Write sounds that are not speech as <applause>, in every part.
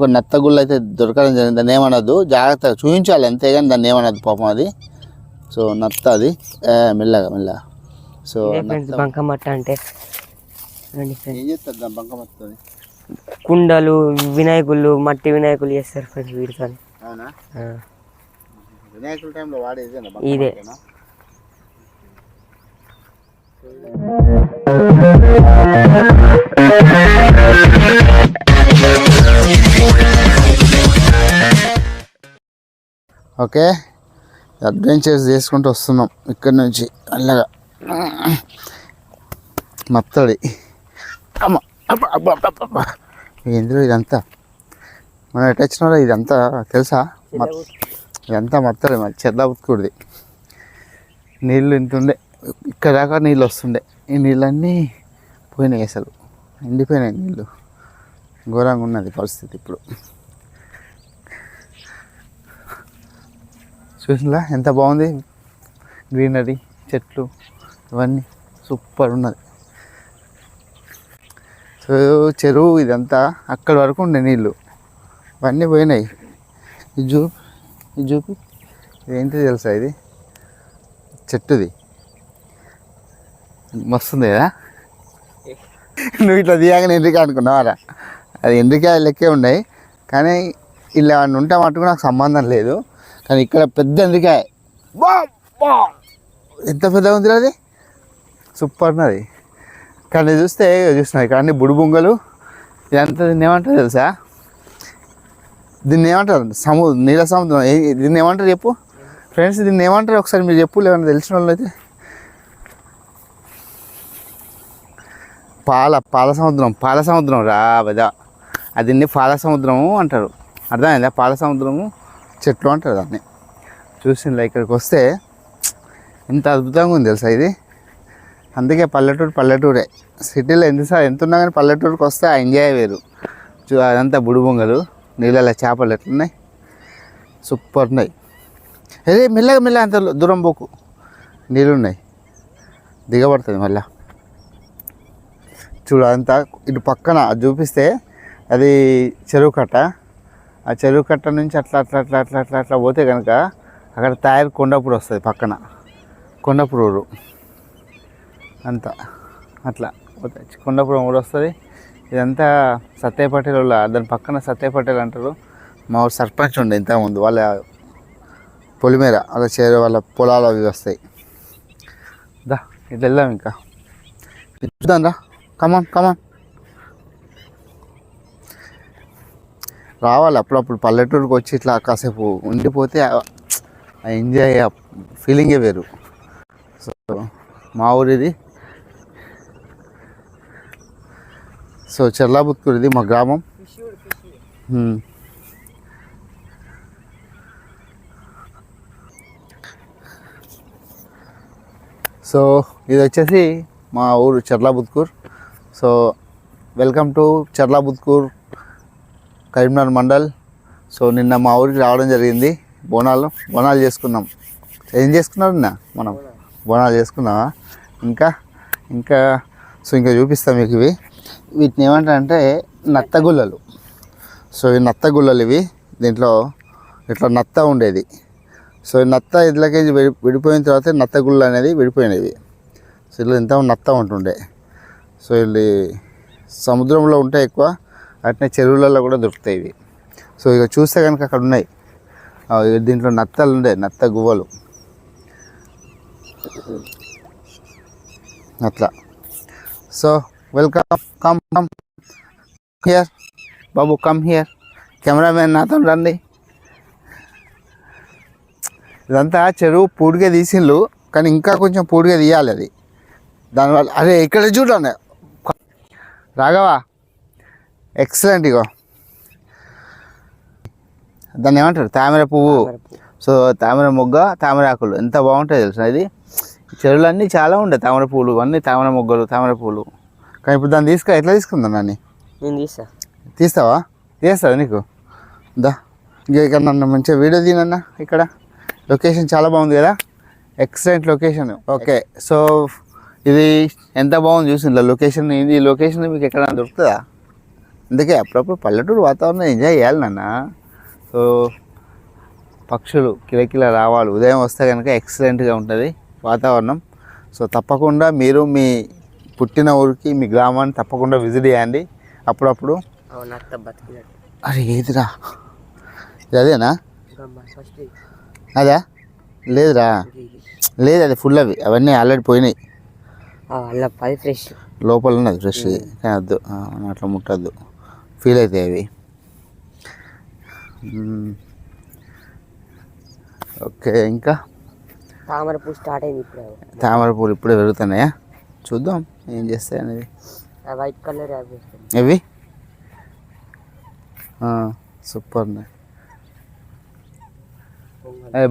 ఒక నత్తగుళ్ళు అయితే దొరకడం జరిగింది. దాన్ని ఏమనద్దు జాగ్రత్తగా చూపించాలి అంతేగాని దాన్ని ఏమనద్దు పాపం అది. సో నత్త అది. మెల్లగా మెల్లగా. సో బంకమట్ట అంటే ఏం చేస్తారు కుండలు వినాయకులు మట్టి వినాయకులు చేస్తారు ఫ్రెండ్స్ వీటితో. వినాయకుల టైంలో వాడేది ఇదే. ఓకే. అడ్వెంచర్స్ చేసుకుంటూ వస్తున్నాం ఇక్కడ నుంచి. అల్లగా. మత్తడి. అమ్మ ఇదంతా? మనం ఎట్లా వచ్చిన వాళ్ళు ఇదంతా తెలుసా? మత్- ఇదంతా మత్తడి మరి చెద్ద ఉత్తుకుడిది నీళ్ళు ఇంతుండే. ఇక్కడ దాకా నీళ్ళు వస్తుండే. ఈ నీళ్ళన్నీ పోయినాయి అసలు. ఎండిపోయినాయి నీళ్ళు. ఘోరంగా ఉన్నది పరిస్థితి ఇప్పుడు. చూసినా ఎంత బాగుంది? గ్రీనరీ చెట్లు ఇవన్నీ సూపర్ ఉన్నది. సో చెరువు ఇదంతా అక్కడి వరకు ఉండే నీళ్ళు ఇవన్నీ పోయినాయి. ఇది చూపి ఇది చూపి ఇదేంటి తెలుసా ఇది? చెట్టుది. మస్తుంది కదా నువ్వు ఇట్లా తీయగానే ఎండ్రికాయ అనుకున్నావారా? అది ఎండ్రికాయ లెక్కే ఉన్నాయి. కానీ ఇలా ఉంటే మటుకు నాకు సంబంధం లేదు. కానీ ఇక్కడ పెద్ద బా ఎంత పెద్దగా ఉంది అది? సూపర్ ఉన్నది. కానీ చూస్తే చూస్తున్నాయి కానీ బుడిబుంగలు ఇదంతా దీన్ని ఏమంటారు తెలుసా? దీన్ని ఏమంటారు? సము నీల సముద్రం. ఏ- దీన్ని ఏమంటారు చెప్పు? ఫ్రెండ్స్ దీన్ని ఏమంటారు? ఒకసారి మీరు చెప్పు లేవన్నా తెలిసిన వాళ్ళు అయితే. పాల పాల సముద్రం పాల సముద్రం రా బదా దీన్ని పాల సముద్రము అంటారు. అర్థమైందా? పాల సముద్రము చెట్లు అంటారు దాన్ని. చూసిందా ఇక్కడికి వస్తే ఎంత అద్భుతంగా ఉంది తెలుసా ఇది? అందుకే పల్లెటూరు పల్లెటూరే. సిటీలో ఎంతసారి ఎంత ఉన్నా కానీ పల్లెటూరుకి వస్తే ఆ ఎంజాయ్ వేరు. చూ అదంతా బుడిబొంగలు నీళ్ళలో చేపలు ఎట్లున్నాయి? సూపర్ ఉన్నాయి. అదే మెల్లగా మెల్లగా అంత దూరం పోకు. నీళ్ళు ఉన్నాయి దిగబడుతుంది మళ్ళా. చూడు అంతా ఇటు పక్కన చూపిస్తే అది చెరువు కట్ట. ఆ చెరువు కట్ట నుంచి అట్లా అట్లా అట్లా అట్లా అట్లా అట్లా పోతే కనుక అక్కడ తయారు కొండపూరు వస్తుంది పక్కన. కొండపురూరు ఊరు. అంతా. అట్లా పోతే కొండాపురం ఊరు వస్తుంది. ఇదంతా సత్య పటేల్ వాళ్ళ దాని పక్కన సత్య పటేల్ అంటారు. మా ఊరు సర్పంచ్ ఉండే ఇంతకుముందు. వాళ్ళ పొలిమేర. వాళ్ళ చేరు వాళ్ళ పొలాలు అవి వస్తాయి. దా ఇటు వెళ్దాం ఇంకా. చూద్దాం రా. కమాన్ కమాన్ రావాలి. అప్పుడప్పుడు పల్లెటూరుకి వచ్చి ఇట్లా కాసేపు ఉండిపోతే ఆ- ఎంజాయ్ ఆ ఫీలింగే వేరు. సో మా ఊరిది. సో చెర్లాబుత్తూరు ఇది మా గ్రామం. సో ఇది వచ్చేసి మా ఊరు Cherlabutkur so welcome to Cherlabutkur Karimnagar mandal. So నిన్న మా ఊరికి రావడం జరిగింది. బోనాలు బోనాలు చేసుకున్నాం. ఏం చేసుకున్నారు నిన్న మనం? బోనాలు చేసుకున్నావా? ఇంకా ఇంకా సో ఇంకా చూపిస్తాం మీకు ఇవి. వీటిని ఏమంటారంటే నత్తగుల్లలు. సో ఈ నత్తగుల్లలు ఇవి. దీంట్లో ఇట్లా నత్త ఉండేది. సో ఈ నత్త ఇట్లకి విడి విడిపోయిన తర్వాత నత్తగుళ్ళు అనేది విడిపోయినవి. సో ఇట్లా ఎంత నత్త ఉంటుండే. సో వీళ్ళు సముద్రంలో ఉంటే ఎక్కువ అట్నే చెరువులలో కూడా దొరుకుతాయి ఇవి. సో ఇక చూస్తే కనుక అక్కడ ఉన్నాయి. దీంట్లో నత్తలు ఉండే నత్త గువ్వలు. అట్లా so welcome come come here Babu come here cameraman నాతో రండి. ఇదంతా చెరువు పూడిగా తీసిండ్రు కానీ ఇంకా కొంచెం పూడిగా తీయాలి అది. దానివల్ల అరే ఇక్కడ చూడండి. రాఘవా ఎక్సలెంట్ ఇగో. దాన్ని ఏమంటారు? తామర పువ్వు. సో తామర మొగ్గ తామర ఆకులు. ఎంత బాగుంటాయి తెలుసా ఇది? చెరువులన్నీ చాలా ఉండే తామర పువ్వులు అన్నీ తామర మొగ్గలు తామర పువ్వులు కానీ ఇప్పుడు దాన్ని తీసుకు ఎట్లా తీసుకుందా నాని నేను తీస్తా. తీస్తావా? తీస్తావా నీకు? దా. ఇంకా ఇక్కడ నన్ను మంచిగా వీడియో తీనన్నా ఇక్కడ. లొకేషన్ చాలా బాగుంది కదా? ఎక్సలెంట్ లొకేషన్ ఓకే సో ఇది ఎంత బాగుంది చూసిందా లొకేషన్ ఇది లొకేషన్ మీకు ఎక్కడ దొరుకుతుందా? అందుకే అప్పుడప్పుడు పల్లెటూరు వాతావరణం ఎంజాయ్ చేయాలి నాన్న. సో పక్షులు కిలకిల రావాలి ఉదయం వస్తే కనుక ఎక్సలెంట్గా ఉంటుంది వాతావరణం. సో తప్పకుండా మీరు మీ పుట్టిన ఊరికి మీ గ్రామాన్ని తప్పకుండా విజిట్ చేయండి. అప్పుడప్పుడు అరే ఏదిరా? అదేనా అదా? లేదురా. లేదు అది ఫుల్ అవి. అవన్నీ ఆల్రెడీ పోయినాయి. ఫ్రెష్ లోపల ఉన్నది ఫ్రెష్ కానీ వద్దు. అట్లా ముట్టద్దు. ఫీల్ అవుతాయి అవి. ఓకే ఇంకా? తామర పువ్వు స్టార్ట్ అయింది ఇప్పుడు. తామర పూలు ఇప్పుడే పెరుగుతున్నాయా? చూద్దాం ఏం చేస్తాయి అనేది. వైట్ కలర్ అవి సూపర్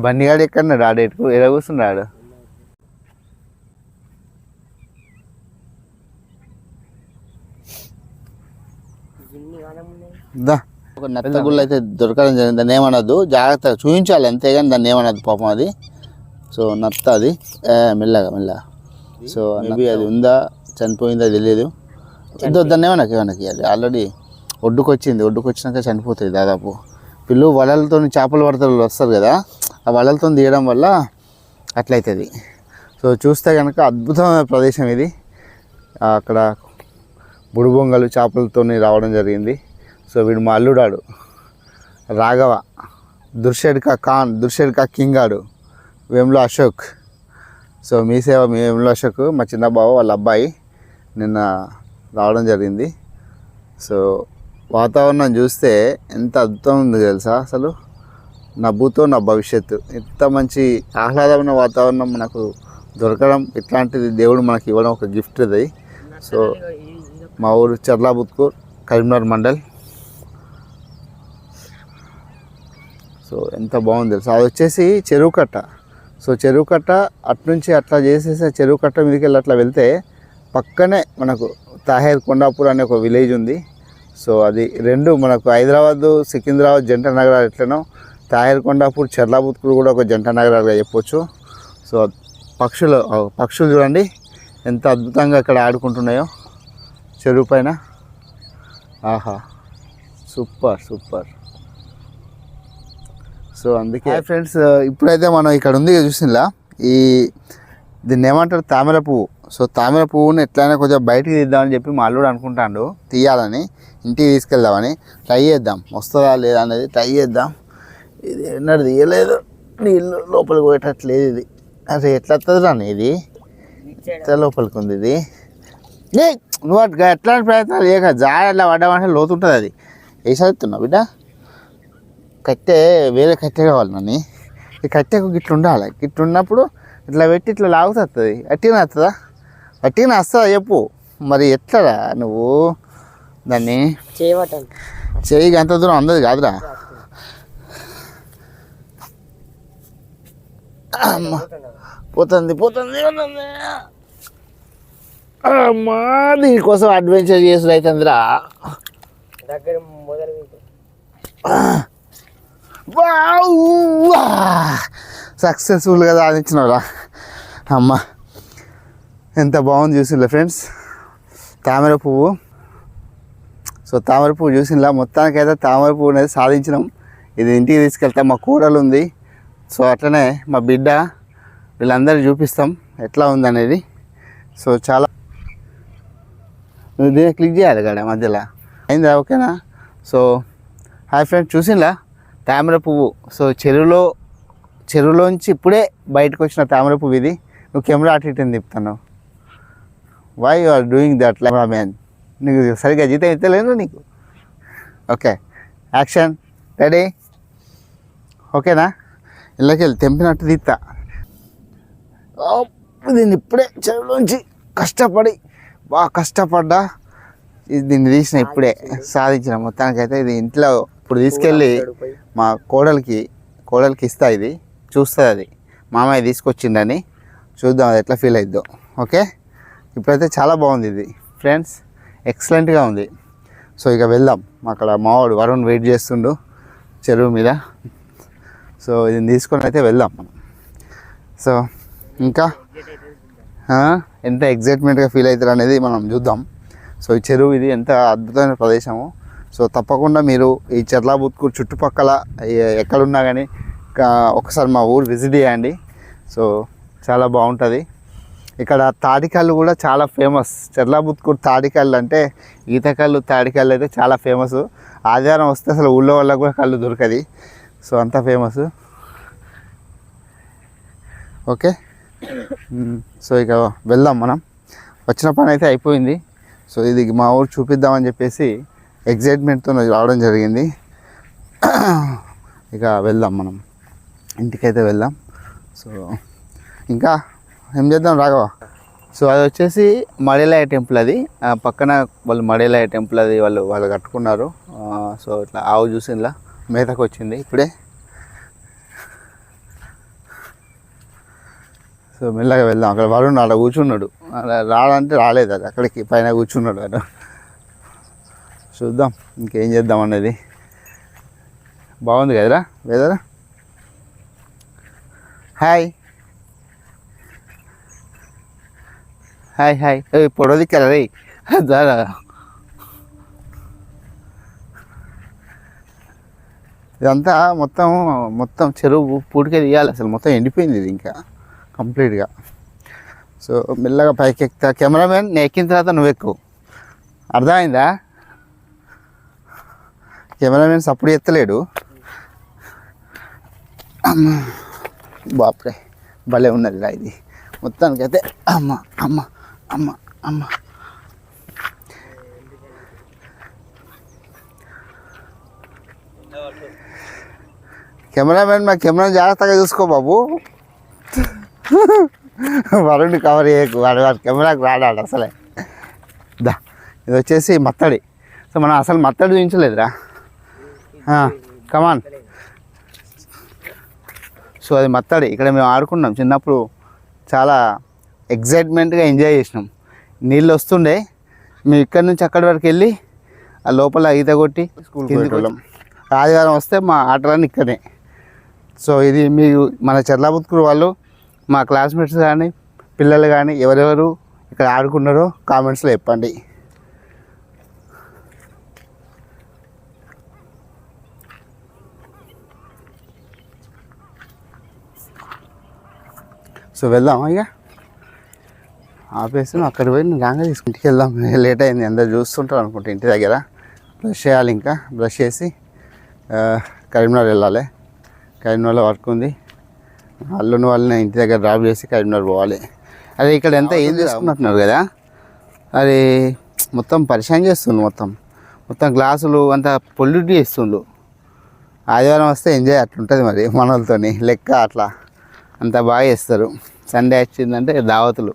బండిగాడు ఎక్కడున్నాడు? ఆడ ఎటు ఎడ కూర్చున్నాడు ఇన్ని కాలం ఉన్నాయి దా. ఒక నత్త గుళ్ళు అయితే దొరకడం జరిగింది. దాన్ని ఏమనద్దు. జాగ్రత్తగా చూపించాలి. అంతేగాని దాన్ని ఏమనద్దు పాపం అది. సో నత్త అది. మెల్లగా మెల్లగా. సో మేబీ అది ఉందా? చనిపోయిందా? తెలియదు దాన్ని ఏమనకి ఏమనకి అది ఆల్రెడీ ఒడ్డుకు వచ్చింది ఒడ్డుకు వచ్చినాక చనిపోతుంది దాదాపు. పిల్లు వలలతో చేపలు పడతారు వస్తారు కదా. ఆ వలలతో తీయడం వల్ల అట్లయితుంది. సో చూస్తే కనుక అద్భుతమైన ప్రదేశం ఇది. అక్కడ బుడిబొంగలు చేపలతో రావడం జరిగింది. సో వీడు మా అల్లుడాడు. రాఘవ దుర్షెడ్కా ఖాన్ దుర్షెడ్కా కింగ్ ఆడు వేములో అశోక్. సో మీ సేవ మీ వేములో అశోక్ మా చిన్న బావ వాళ్ళ అబ్బాయి నిన్న రావడం జరిగింది. సో వాతావరణం చూస్తే ఎంత అద్భుతం ఉంది తెలుసా అసలు. నా భూతో నా భవిష్యత్తు. ఎంత మంచి ఆహ్లాదమైన వాతావరణం మనకు దొరకడం ఇట్లాంటిది దేవుడు మనకి ఇవ్వడం ఒక గిఫ్ట్ ఇది. సో మా ఊరు చర్లాబుత్కూర్ కరీంనగర్ మండల్. సో ఎంత బాగుంది సో అది వచ్చేసి చెరువు కట్ట. సో చెరువు కట్ట అట్నుంచి అట్లా చేసేసి చెరువు కట్ట మీదకి వెళ్ళి అట్లా వెళ్తే పక్కనే మనకు తాహేర్ కొండాపూర్ అనే ఒక విలేజ్ ఉంది. సో అది రెండు మనకు హైదరాబాద్ సికింద్రాబాద్ జంట నగరాలు ఎట్లనో తాహేర్ కొండాపూర్ చెర్లాబుత్కూరు కూడా ఒక జంట నగరాలుగా చెప్పొచ్చు. సో పక్షులు పక్షులు చూడండి ఎంత అద్భుతంగా అక్కడ ఆడుకుంటున్నాయో. చెరువు పైన? ఆహా. Super super. సో అందుకే ఫ్రెండ్స్ ఇప్పుడైతే మనం ఇక్కడ ఉంది చూసిందా ఈ దీన్ని ఏమంటారు? తామర పువ్వు. సో తామర పువ్వుని ఎట్లయినా కొంచెం బయటికి తీద్దామని చెప్పి మా అల్లుడు అనుకుంటాడు. తీయాలని ఇంటికి తీసుకెళ్దామని. ట్రై చేద్దాం. వస్తుందా లేదా అనేది ట్రై చేద్దాం. ఇది ఎన్నడూ తీయలేదు. నీళ్ళు లోపలికి పోయేటట్లేదు ఇది. అసలు ఎట్లా వస్తుంది రాని ఇది ఎట్లా లోపలికి ఉంది ఇది? ఏ నువ్వు అట్లా ఎట్లాంటి ప్రయత్నాలు చేయక. జాడ అట్లా పడ్డామంటే లోతుంటుంది అది. ఏ చదువుతున్నావు బిడ్డ? కట్టె వేరే కట్టె కావాలి నన్ను. ఈ కట్టెకు గిట్ల ఉండాలి. గిట్ల ఉన్నప్పుడు ఇట్లా పెట్టి ఇట్లా లాగుతుంది అట్టిగా వస్తుందా అట్టిగా వస్తుందా చెప్పు. మరి ఎట్లరా నువ్వు దాన్ని? చెయ్యి అంత దూరం అందదు కాదురా. పోతుంది పోతుంది పోతుంది. అమ్మా దీనికోసం అడ్వెంచర్ చేసుడు అవుతుందిరా దగ్గర మొదలు. సక్సెస్ఫుల్గా సాధించినవరా అమ్మ ఎంత బాగుంది చూసిందా ఫ్రెండ్స్ తామర పువ్వు. సో తామర పువ్వు చూసినలా? మొత్తానికైతే తామర పువ్వు అనేది సాధించినాం. ఇది ఇంటికి తీసుకెళ్తాం మా కూరలు ఉంది సో అట్లనే మా బిడ్డ వీళ్ళందరికీ చూపిస్తాం. ఎట్లా ఉందనేది. సో చాలా నువ్వు దీన్ని క్లిక్ చేయాలి కదా మధ్యలో. అయిందా? ఓకేనా? సో హాయ్ ఫ్రెండ్ చూసిందా తామర పువ్వు. సో చెరువులో చెరువులోంచి ఇప్పుడే బయటకు వచ్చిన తామర పువ్వు ఇది. నువ్వు కెమెరా అటు ఇటు తిప్పుతాను why you are doing that like man నీకు సరిగ్గా జీతం ఇస్తలేను నీకు. ఓకే యాక్షన్ రెడీ ఓకేనా? ఇళ్ళకి వెళ్ళి తెంపినట్టు తీస్తా దీన్ని ఇప్పుడే చెరువులోంచి కష్టపడి బాగా కష్టపడ్డా. ఇది దీన్ని తీసిన ఇప్పుడే సాధించిన మొత్తానికైతే ఇది ఇంట్లో ఇప్పుడు తీసుకెళ్ళి. మా కోడలికి కోడలికి ఇస్తా ఇది. చూస్తుంది అది. మామయ్య తీసుకొచ్చిండని. చూద్దాం అది ఎట్లా ఫీల్ అయిద్దో. ఓకే? ఇప్పుడైతే చాలా బాగుంది ఇది. ఫ్రెండ్స్ ఎక్సలెంట్గా ఉంది. సో ఇక వెళ్దాం. అక్కడ మావాడు వరుణ్ వెయిట్ చేస్తుండు చెరువు మీద. సో ఇది తీసుకొని అయితే వెళ్దాం మనం. సో ఇంకా? ఎంత ఎగ్జైట్మెంట్గా ఫీల్ అవుతారు అనేది మనం చూద్దాం. సో ఈ చెరువు ఇది ఎంత అద్భుతమైన ప్రదేశము. సో తప్పకుండా మీరు ఈ చెర్లాబుత్కూరు చుట్టుపక్కల ఎక్కడున్నా కానీ ఒకసారి మా ఊరు విజిట్ చేయండి. సో చాలా బాగుంటుంది. ఇక్కడ తాడికల్లు కూడా చాలా ఫేమస్ చెర్లాబుత్కూరు తాడికల్లు అంటే ఈతకల్లు తాడికల్లు అయితే చాలా ఫేమస్ ఆదివారం వస్తే అసలు ఊళ్ళో వాళ్ళకు కూడా కళ్ళు దొరకది. సో అంత ఫేమస్ ఓకే? సో ఇక వెళ్దాం మనం. వచ్చిన పని అయితే అయిపోయింది. సో ఇది మా ఊరు చూపిద్దామని చెప్పేసి ఎగ్జైట్మెంట్తో రావడం జరిగింది. ఇక వెళ్దాం మనం. ఇంటికైతే వెళ్దాం. సో ఇంకా ఏం చేద్దాం రాఘవ? సో అది వచ్చేసి మడేలాయ టెంపుల్ అది. పక్కన వాళ్ళు మడేలాయ టెంపుల్ అది వాళ్ళు వాళ్ళు కట్టుకున్నారు. సో ఇట్లా ఆవు చూసి ఇలా మేతకు వచ్చింది. ఇప్పుడే సో మెల్లగా వెళ్దాం. అక్కడ వరుణ్ అక్కడ కూర్చున్నాడు. అలా రాడంటే రాలేదు అది. అక్కడికి పైన కూర్చున్నాడు అక్కడ చూద్దాం ఇంకేం చేద్దాం అనేది. బాగుంది కదరా? వెదరా హాయ్ హాయ్ హాయ్ పొడవది కదా రే? దారా. ఇదంతా మొత్తం మొత్తం చెరువు పూడికే తీయాలి. అసలు మొత్తం ఎండిపోయింది ఇది ఇంకా. కంప్లీట్గా. సో మెల్లగా పైకి ఎక్కుతా కెమెరామెన్ నేను ఎక్కిన తర్వాత నువ్వు ఎక్కువ అర్థమైందా? కెమెరామెన్ సప్పుడు ఎత్తలేడు. అమ్మ. బాప్రే. భలే ఉన్నది రా ఇది. మొత్తానికి అయితే అమ్మ అమ్మ అమ్మ అమ్మ. కెమెరామెన్ మా కెమెరా జాగ్రత్తగా చూసుకో బాబు. వరుణ్ కవర్ చేయకు వాడు వాడు కెమెరాకి రాడాడు అసలే. దా ఇది వచ్చేసి మత్తడి. సో మనం అసలు మత్తడి చూపించలేదురా కమాన్ సో అది మత్తడి. ఇక్కడ మేము ఆడుకున్నాం చిన్నప్పుడు. చాలా ఎగ్జైట్మెంట్గా ఎంజాయ్ చేసినాం. నీళ్ళు వస్తుండే. మేము ఇక్కడ నుంచి అక్కడి వరకు వెళ్ళి ఆ లోపల ఈత కొట్టి వెళ్ళాం ఆదివారం వస్తే మా ఆటలన్నీ ఇక్కడే. సో ఇది మీరు మన చెర్లాబుత్కూరు వాళ్ళు మా క్లాస్మేట్స్ కానీ పిల్లలు కానీ ఎవరెవరు ఇక్కడ ఆడుకున్నారో కామెంట్స్లో చెప్పండి. సో వెళ్దామా ఇక? ఆపేసి అక్కడ పోయి నువ్వు రాగా వెళ్దాం. <laughs> లేట్ అయింది అందరు చూస్తుంటారు అనుకుంటా ఇంటి దగ్గర. బ్రష్ చేయాలి ఇంకా. బ్రష్ చేసి కరీంనగర్ వెళ్ళాలి. కరీంనగర్లో వర్క్ ఉంది. అల్లుని వాళ్ళని ఇంటి దగ్గర డ్రాప్ చేసి కరీంనగర్ పోవాలి. అదే ఇక్కడ ఎంత ఏం చేసుకున్నట్టున్నారు కదా? అది మొత్తం పరిచయం చేస్తుండు మొత్తం. మొత్తం గ్లాసులు అంతా పొల్యూట్ చేస్తుండు ఆదివారం వస్తే ఎంజాయ్ అట్లుంటుంది మరి మన వాళ్ళతోని లెక్క అట్లా. అంత బాగా చేస్తారు. సండే వచ్చిందంటే దావతులు.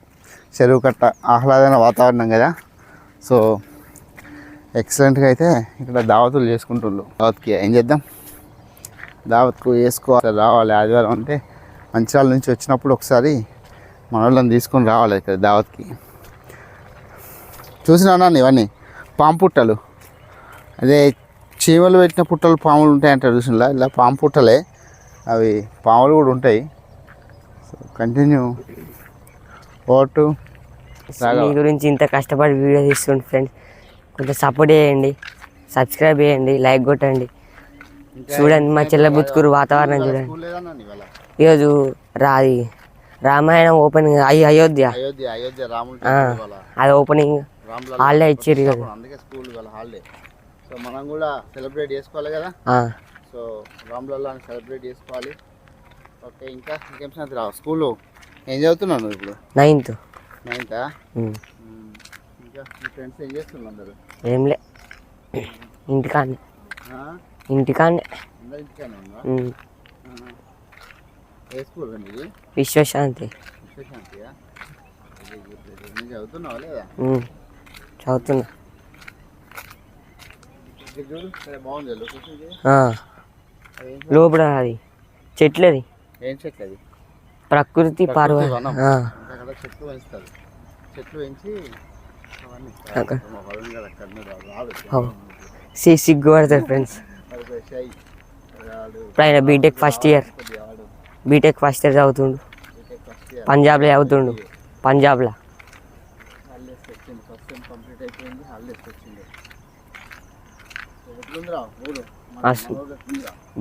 చెరువు కట్ట ఆహ్లాదమైన వాతావరణం కదా. సో ఎక్సలెంట్గా అయితే ఇక్కడ దావతులు చేసుకుంటుండ్రు. దావత్కి ఏం చేద్దాం? దావత్కు వేసుకోవాలి రావాలి ఆదివారం అంటే మంచిర్యాల నుంచి వచ్చినప్పుడు ఒకసారి మన వాళ్ళని తీసుకొని రావాలి ఇక్కడ దావత్కి. చూసినా ఇవన్నీ? పాము పుట్టలు. అదే చీమలు పెట్టిన పుట్టలు పాములు ఉంటాయంటారు చూసినా ఇలా పాము పుట్టలే. అవి పాములు కూడా ఉంటాయి. సో కంటిన్యూ ఓటు మీ గురించి ఇంత కష్టపడి వీడియో తీసుకోండి ఫ్రెండ్స్ కొంచెం సపోర్ట్ చేయండి. సబ్స్క్రైబ్ చేయండి. లైక్ కొట్టండి. చూడండి మా చెల్ల బుత్కూరు వాతావరణం చూడండి. ఈరోజు రాది. రామాయణం ఓపెనింగ్ అయ్యి అయోధ్య. అది ఓపెనింగ్ హాలిడే ఇచ్చిర్రు కదా అందుకే స్కూల్ హాలిడే. సో మనం కూడా సెలబ్రేట్ చేసుకోవాలి కదా? సో రాములల్ల సెలబ్రేట్ చేసుకోవాలి. ఓకే ఇంకా ఇంకేం సంగతి రావు? స్కూల్లో ఏం చదువుతున్నావు నువ్వు ఇప్పుడు? నైన్త్. నైన్తా? ఇంకా మీ ఫ్రెండ్స్ ఏం చేస్తున్నారు అందరు? ఏంలే ఇంటికాన్నే? ఇంటికాన్నే ఏ విశ్వశాంతి. చదువుతున్నా. ఏం లోపల అది. చెట్లది. ఏం చెట్లు అది? ప్రకృతి పర్వ వనం. ఆ, ఇంకా అక్కడ చెట్లు పెంచుతారు. చెట్లు పెంచి అవన్నీ అక్కడ. మా వరుణ్ గారు అక్కడ ఉన్నాడు, రాడు అవు. సి సిగ్గుపడతారు ఫ్రెండ్స్ ఇప్పుడు ఆయన BTech first year BTech first year చదువుతుండు. పంజాబ్లో చదువుతుండు. పంజాబ్లో?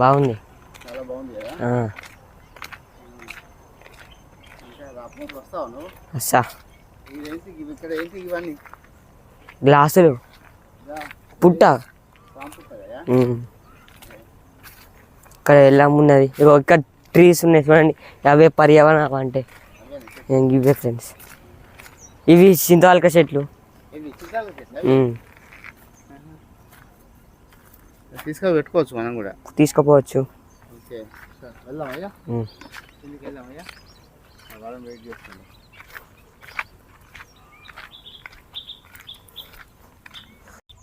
బాగుంది. చాలా బాగుంది ఇక్కడ ఎలా ఉన్నది. ఇగో ఇక్కడ ట్రీస్ ఉన్నాయి చూడండి. అవే పర్యావరణం అంటే. ఇవే ఫ్రెండ్స్ ఇవి చింతవాలక చెట్లు పెట్టుకోవచ్చు మనం కూడా. తీసుకోపోవచ్చు.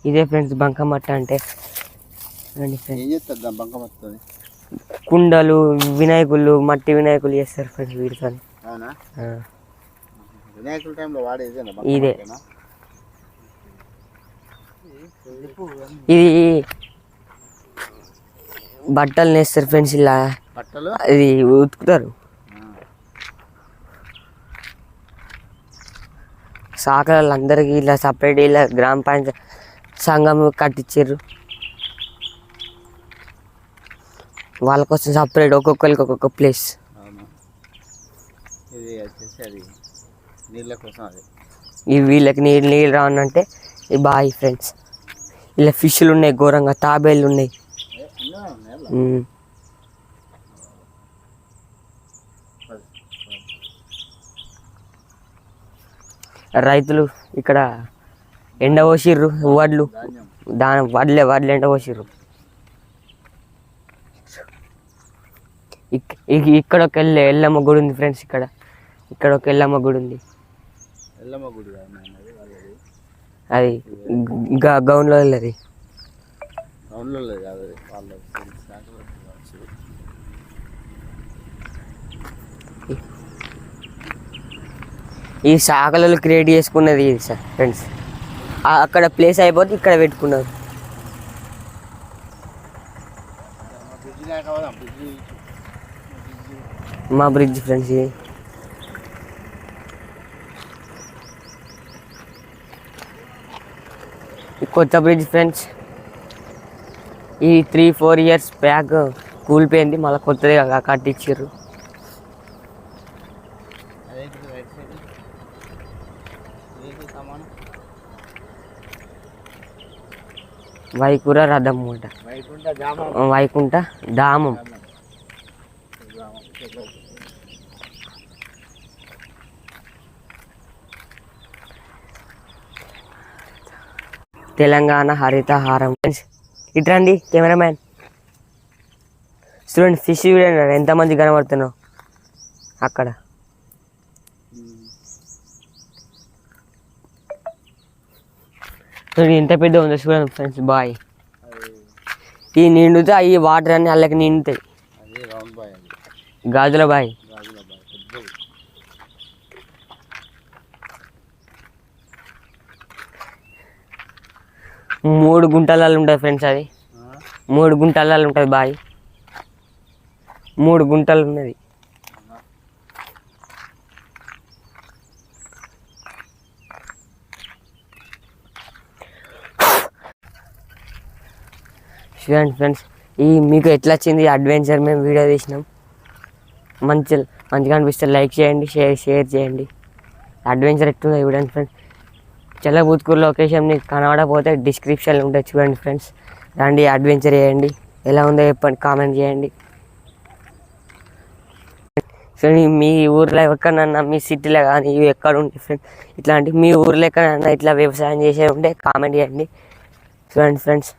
ఇదే ఫ్రెండ్స్ బంకమట్ట అంటే. చూడండి కుండలు వినాయకులు మట్టి వినాయకులు చేస్తారు ఫ్రెండ్స్ వీటితో అవునా? ఆ. వినాయకుల టైంలో వాడేదేనా ఇదే. ఇది బట్టలు నేస్తారు ఫ్రెండ్స్ ఇలా. బట్టలు? ఇది ఉతుకుతారు. సాకలు అందరికి ఇలా సపరేట్ ఇలా గ్రామ పంచాయతీ సంఘం కట్టించారు వాళ్ళ కోసం సపరేట్ ఒక్కొక్కరికి ఒక్కొక్క ప్లేస్ అవును. ఇది వచ్చేసి అది నీళ్ళ కోసం అది. ఈ వీళ్ళకి నీళ్ళు నీళ్ళు రావనంటే ఈ బాయ్ ఫ్రెండ్స్ ఇలా ఫిష్లు ఉన్నాయి ఘోరంగా తాబేళ్ళు ఉన్నాయి. రైతులు ఇక్కడ ఎండ పోసిర్రు వడ్లు. దాని వడ్లే వడ్లు ఎండ పోసిర్రు ఇక్- ఇక్- ఇక్కడ ఒక ఎల్ల ఎల్లమ్మ గుడి ఉంది ఫ్రెండ్స్ ఇక్కడ. ఇక్కడ ఒక ఎల్లమ్మ గుడి ఉంది. ఎల్లమ్మ గుడి అది గౌన్లో వెళ్ళది. ఈ శాఖలలో క్రియేట్ చేసుకున్నది ఇది సార్ ఫ్రెండ్స్ అక్కడ ప్లేస్ అయిపోతే ఇక్కడ పెట్టుకున్నారు మా బ్రిడ్జి దాకా పోదాం బ్రిడ్జి మా బ్రిడ్జ్ ఫ్రెండ్స్ ఇది. కొత్త బ్రిడ్జ్ ఫ్రెండ్స్ ఈ త్రీ ఫోర్ ఇయర్స్ బ్యాక్ కూలిపోయింది. మళ్ళీ కొత్తగా కట్టించారు వైకుర రథం మూట వైకుంఠ ధామం. తెలంగాణ హరితహారం ఫ్రెండ్స్ ఇట్రండి కెమెరామ్యాన్. స్టూడెంట్ ఫిష్ చూడండి ఎంతమంది కనబడుతున్నావు అక్కడ. చూడండి ఎంత పెద్ద ఉందో చూడండి ఫ్రెండ్స్ బాయ్. ఈ నిండుతే ఈ వాటర్ అన్ని అల్లకి నిండుతాయి. గాజుల బాయ్. మూడు గుంటలలో ఉంటుంది ఫ్రెండ్స్ అది. మూడు గుంటలాలు ఉంటుంది బాయ్. మూడు గుంటలు ఉన్నది. చూడండి ఫ్రెండ్స్ ఈ మీకు ఎట్లా వచ్చింది అడ్వెంచర్ మేము వీడియో తీసినాం. మంచి మంచిగా అనిపిస్తే లైక్ చేయండి షేర్ షేర్ చేయండి. అడ్వెంచర్ ఎట్లుందో చూడండి ఫ్రెండ్స్ చెల్లబూత్కూర్ లొకేషన్ మీకు కనబడకపోతే డిస్క్రిప్షన్లో ఉంటుంది చూడండి ఫ్రెండ్స్ రండి అడ్వెంచర్ చేయండి. ఎలా ఉందో చెప్పండి కామెంట్ చేయండి. సో మీ- ఊర్లో ఎక్కడన్నా మీ సిటీలో కానీ ఇవి ఎక్కడ ఉంటే ఫ్రెండ్స్ ఇట్లాంటి మీ ఊర్లో ఎక్కడన్నా ఇట్లా వ్యవసాయం చేసే ఉంటే కామెంట్ చేయండి. చూడండి ఫ్రెండ్స్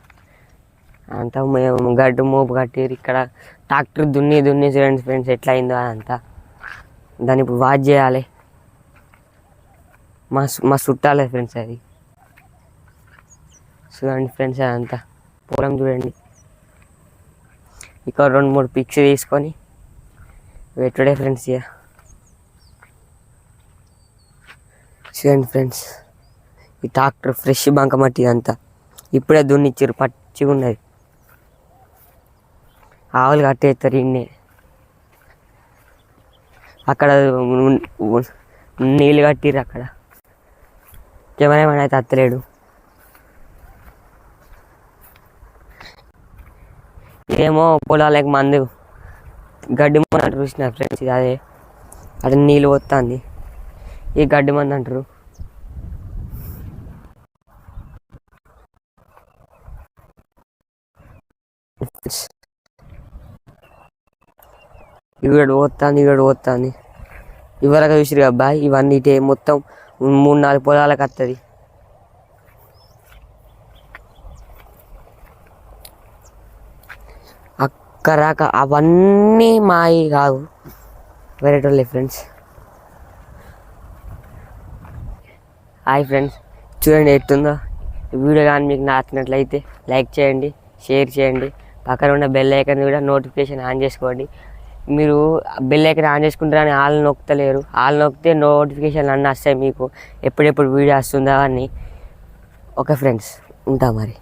అంతా మేము గడ్డు మోపు కట్టిరు ఇక్కడ. ట్రాక్టర్ దున్ని దున్ని చూడండి ఫ్రెండ్స్ ఎట్లా అయిందో అదంతా. దాన్ని ఇప్పుడు వాచ్ చేయాలి. మా మా చుట్టాలే ఫ్రెండ్స్ అది. చూడండి ఫ్రెండ్స్ అదంతా. పొలం చూడండి. ఇక్కడ రెండు మూడు పిక్స్ తీసుకొని పెట్టుడే ఫ్రెండ్స్ ఇక చూడండి ఫ్రెండ్స్ ఈ ట్రాక్టర్ ఫ్రెష్ బంకమట్టి ఇదంతా. ఇప్పుడే దున్నిచ్చారు పచ్చిగా ఉన్నది ఆవులు కట్టేస్తారు ఇన్నే. అక్కడ నీళ్ళు కట్టిర్రు అక్కడ. కెమెరామెన్ అయితే అత్తలేడు. ఇదేమో పొలాలకు మందు. గడ్డి మందు అంటారు చూసిన ఫ్రెండ్స్ ఇది. అదే అది నీళ్ళు పోతుంది ఈ గడ్డి మందు అంటారు. ఇవిడు పోతుంది ఇవిడు పోతుంది. ఇవరకు చూసిరు అబ్బాయి ఇవన్నీ ఇటే మొత్తం మూడు నాలుగు పొలాలకు వస్తుంది అక్కరాక అవన్నీ మాయి కాదు వేరేటోళ్ళే ఫ్రెండ్స్. హాయ్ ఫ్రెండ్స్ చూడండి ఎట్టుందో. వీడియో కానీ మీకు నచ్చినట్లయితే లైక్ చేయండి షేర్ చేయండి. పక్కన ఉన్న బెల్ ఐకన్ కూడా నోటిఫికేషన్ ఆన్ చేసుకోండి. మీరు బెల్ ఐకన్ ఆన్ చేసుకుంటారని ఆల్ నొక్కలేరు ఆల్ నొక్కితే నోటిఫికేషన్ అన్నీ వస్తాయి మీకు. ఎప్పుడెప్పుడు వీడియో వస్తుందా అని ఓకే ఫ్రెండ్స్ ఉంటా మరి.